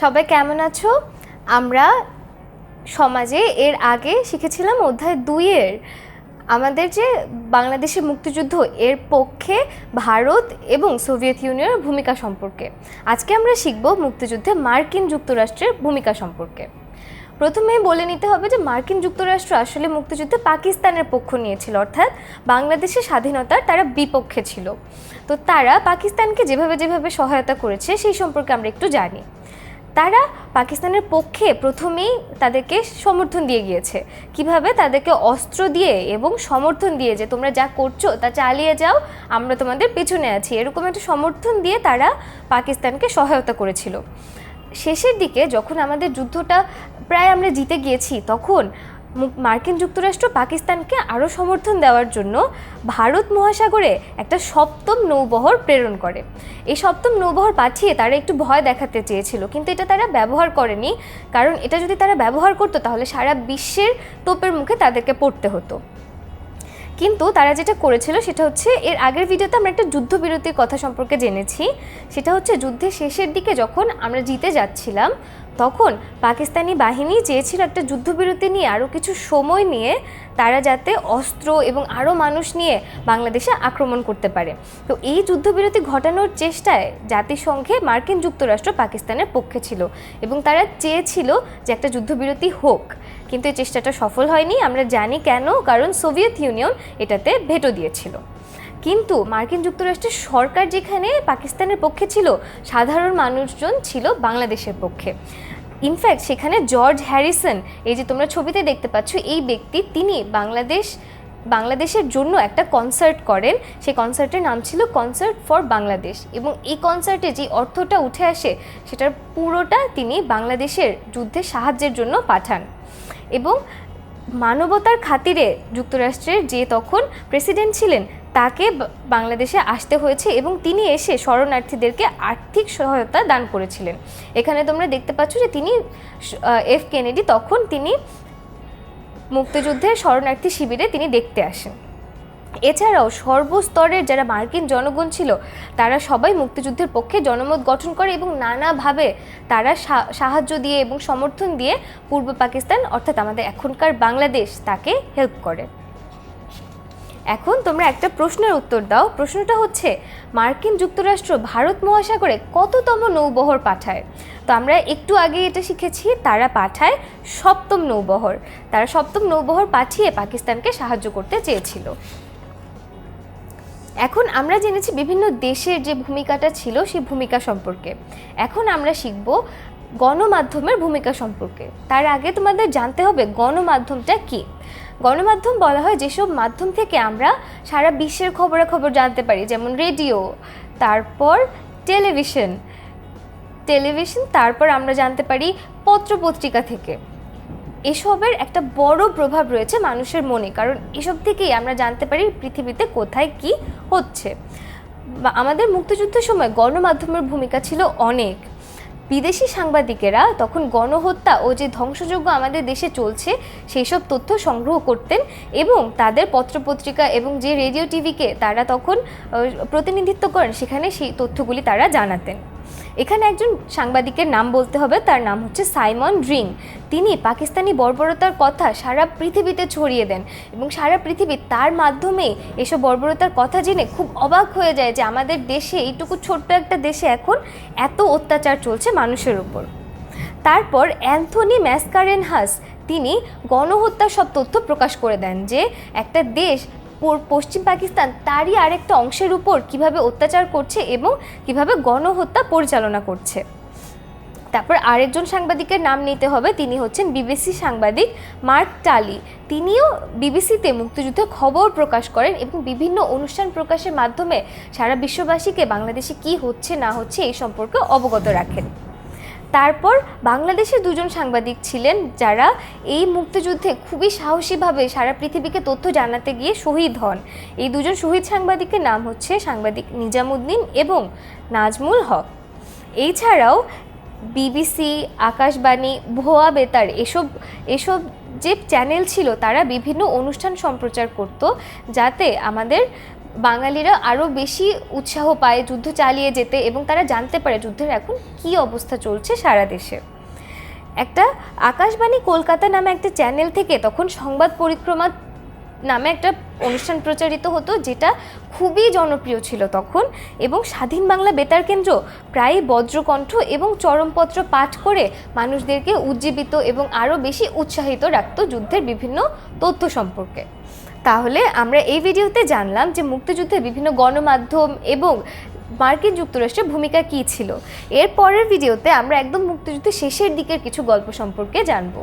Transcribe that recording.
সবাই কেমন আছো? আমরা সমাজে এর আগে শিখেছিলাম অধ্যায় দুইয়ের। আমাদের যে বাংলাদেশের মুক্তিযুদ্ধ, এর পক্ষে ভারত এবং সোভিয়েত ইউনিয়নের ভূমিকা সম্পর্কে। আজকে আমরা শিখব মুক্তিযুদ্ধে মার্কিন যুক্তরাষ্ট্রের ভূমিকা সম্পর্কে। প্রথমে বলে নিতে হবে যে মার্কিন যুক্তরাষ্ট্র আসলে মুক্তিযুদ্ধে পাকিস্তানের পক্ষ নিয়েছিল, অর্থাৎ বাংলাদেশের স্বাধীনতার তারা বিপক্ষে ছিল। তো তারা পাকিস্তানকে যেভাবে যেভাবে সহায়তা করেছে, সেই সম্পর্কে আমরা একটু জানি। তারা পাকিস্তানের পক্ষে প্রথমেই তাদেরকে সমর্থন দিয়ে গিয়েছে। কীভাবে তাদেরকে অস্ত্র দিয়ে এবং সমর্থন দিয়ে যে তোমরা যা করছ তা চালিয়ে যাও, আমরা তোমাদের পেছনে আছি। এরকম একটা সমর্থন দিয়ে তারা পাকিস্তানকে সহায়তা করেছিল। শেষের দিকে যখন আমাদের যুদ্ধটা প্রায় আমরা জিতে গিয়েছি, তখন মার্কিন যুক্তরাষ্ট্র পাকিস্তানকে আরও সমর্থন দেওয়ার জন্য ভারত মহাসাগরে একটা সপ্তম নৌবহর প্রেরণ করে। এই সপ্তম নৌবহর পাঠিয়ে তারা একটু ভয় দেখাতে চেয়েছিল, কিন্তু এটা তারা ব্যবহার করেনি, কারণ এটা যদি তারা ব্যবহার করতো তাহলে সারা বিশ্বের তোপের মুখে তাদেরকে পড়তে হতো। কিন্তু তারা যেটা করেছিল সেটা হচ্ছে, এর আগের ভিডিওতে আমরা একটা যুদ্ধবিরতির কথা সম্পর্কে জেনেছি, সেটা হচ্ছে যুদ্ধের শেষের দিকে যখন আমরা জিতে যাচ্ছিলাম তখন পাকিস্তানি বাহিনী চেয়েছিল একটা যুদ্ধবিরতি নিয়ে আরও কিছু সময় নিয়ে তারা যাতে অস্ত্র এবং আরও মানুষ নিয়ে বাংলাদেশে আক্রমণ করতে পারে। তো এই যুদ্ধবিরতি ঘটানোর চেষ্টায় জাতিসংঘে মার্কিন যুক্তরাষ্ট্র পাকিস্তানের পক্ষে ছিল এবং তারা চেয়েছিল যে একটা যুদ্ধবিরতি হোক। কিন্তু এই চেষ্টাটা সফল হয়নি। আমরা জানি কেন, কারণ সোভিয়েত ইউনিয়ন এটাতে ভেটো দিয়েছিল। কিন্তু মার্কিন যুক্তরাষ্ট্রের সরকার যেখানে পাকিস্তানের পক্ষে ছিল, সাধারণ মানুষজন ছিল বাংলাদেশের পক্ষে। ইনফ্যাক্ট সেখানে জর্জ হ্যারিসন এই যে তোমরা ছবিতে দেখতে পাচ্ছ, এই ব্যক্তি তিনি বাংলাদেশ, বাংলাদেশের জন্য একটা কনসার্ট করেন। সেই কনসার্টের নাম ছিল কনসার্ট ফর বাংলাদেশ এবং এই কনসার্টে যে অর্থটা উঠে আসে, সেটার পুরোটা তিনি বাংলাদেশের যুদ্ধে সাহায্যের জন্য পাঠান। এবং মানবতার খাতিরে যুক্তরাষ্ট্রের যে তখন প্রেসিডেন্ট ছিলেন তাকে বাংলাদেশে আসতে হয়েছে এবং তিনি এসে শরণার্থীদেরকে আর্থিক সহায়তা দান করেছিলেন। এখানে তোমরা দেখতে পাচ্ছ যে তিনি এফ কেনেডি তখন তিনি মুক্তিযুদ্ধের শরণার্থী শিবিরে তিনি দেখতে আসেন। এছাড়াও সর্বস্তরের যারা মার্কিন জনগণ ছিল, তারা সবাই মুক্তিযুদ্ধের পক্ষে জনমত গঠন করে এবং নানাভাবে তারা সাহায্য দিয়ে এবং সমর্থন দিয়ে পূর্ব পাকিস্তান, অর্থাৎ আমাদের এখনকার বাংলাদেশ, তাকে হেল্প করে। এখন তোমরা একটা প্রশ্নের উত্তর দাও। প্রশ্নটা হচ্ছে, মার্কিন যুক্তরাষ্ট্র ভারত মহাসাগরে কততম নৌবহর পাঠায়? তো আমরা একটু আগে এটা শিখেছি, তারা পাঠায় সপ্তম নৌবহর। তারা সপ্তম নৌবহর পাঠিয়ে পাকিস্তানকে সাহায্য করতে চেয়েছিল। এখন আমরা জেনেছি বিভিন্ন দেশের যে ভূমিকাটা ছিল সেই ভূমিকা সম্পর্কে। এখন আমরা শিখব গণমাধ্যমের ভূমিকা সম্পর্কে। তার আগে তোমাদের জানতে হবে গণমাধ্যমটা কি? গণমাধ্যম বলা হয়, যেসব মাধ্যম থেকে আমরা সারা বিশ্বের খবরাখবর জানতে পারি, যেমন রেডিও, তারপর টেলিভিশন। টেলিভিশন, তারপর আমরা জানতে পারি পত্রপত্রিকা থেকে। এসবের একটা বড় প্রভাব রয়েছে মানুষের মনে, কারণ এসব থেকেই আমরা জানতে পারি পৃথিবীতে কোথায় কি হচ্ছে। আমাদের মুক্তিযুদ্ধের সময় গণমাধ্যমের ভূমিকা ছিল অনেক। বিদেশি সাংবাদিকেরা তখন গণহত্যা ও যে ধ্বংসযজ্ঞ আমাদের দেশে চলছে সেই সব তথ্য সংগ্রহ করতেন এবং তাদের পত্রপত্রিকা এবং যে রেডিও টিভিকে তারা তখন প্রতিনিধিত্ব করেন, সেখানে সেই তথ্যগুলি তারা জানাতেন। এখানে একজন সাংবাদিকের নাম বলতে হবে, তার নাম হচ্ছে সাইমন ড্রিং তিনি পাকিস্তানি বর্বরতার কথা সারা পৃথিবীতে ছড়িয়ে দেন এবং সারা পৃথিবী তার মাধ্যমে এসব বর্বরতার কথা জেনে খুব অবাক হয়ে যায় যে আমাদের দেশে, এইটুকু ছোট্ট একটা দেশে এখন এত অত্যাচার চলছে মানুষের উপর। তারপর অ্যান্থনি ম্যাসকারেনহাস, তিনি গণহত্যার সব তথ্য প্রকাশ করে দেন যে একটা দেশ পশ্চিম পাকিস্তান তারই আরেকটা অংশের উপর কীভাবে অত্যাচার করছে এবং কীভাবে গণহত্যা পরিচালনা করছে। তারপর আরেকজন সাংবাদিকের নাম নিতে হবে, তিনি হচ্ছেন বিবিসি সাংবাদিক মার্ক টালি। তিনিও বিবিসিতে মুক্তিযুদ্ধের খবর প্রকাশ করেন এবং বিভিন্ন অনুষ্ঠান প্রকাশের মাধ্যমে সারা বিশ্ববাসীকে বাংলাদেশে কি হচ্ছে, না হচ্ছে এই সম্পর্কে অবগত রাখেন। তারপর বাংলাদেশে দুজন সাংবাদিক ছিলেন যারা এই মুক্তিযুদ্ধে খুবই সাহসীভাবে সারা পৃথিবীকে তথ্য জানাতে গিয়ে শহীদ হন। এই দুজন শহীদ সাংবাদিকের নাম হচ্ছে সাংবাদিক নিজামুদ্দিন এবং নাজমুল হক। এছাড়াও বিবিসি, আকাশবাণী, ভোয়া বেতার এসব এসব যে চ্যানেল ছিল তারা বিভিন্ন অনুষ্ঠান সম্প্রচার করত যাতে আমাদের বাঙালিরা আরও বেশি উৎসাহ পায় যুদ্ধ চালিয়ে যেতে এবং তারা জানতে পারে যুদ্ধের এখন কী অবস্থা চলছে সারা দেশে। একটা আকাশবাণী কলকাতা নামে একটা চ্যানেল থেকে তখন সংবাদ পরিক্রমা নামে একটা অনুষ্ঠান প্রচারিত হতো যেটা খুবই জনপ্রিয় ছিল তখন এবং স্বাধীন বাংলা বেতার কেন্দ্র প্রায়ই বজ্রকণ্ঠ এবং চরমপত্র পাঠ করে মানুষদেরকে উজ্জীবিত এবং আরও বেশি উৎসাহিত রাখত যুদ্ধের বিভিন্ন তথ্য সম্পর্কে। তাহলে আমরা এই ভিডিওতে জানলাম যে মুক্তিযুদ্ধে বিভিন্ন গণমাধ্যম এবং মার্কিন যুক্তরাষ্ট্রের ভূমিকা কী ছিল। এর পরের ভিডিওতে আমরা একদম মুক্তিযুদ্ধের শেষের দিকের কিছু গল্প সম্পর্কে জানব।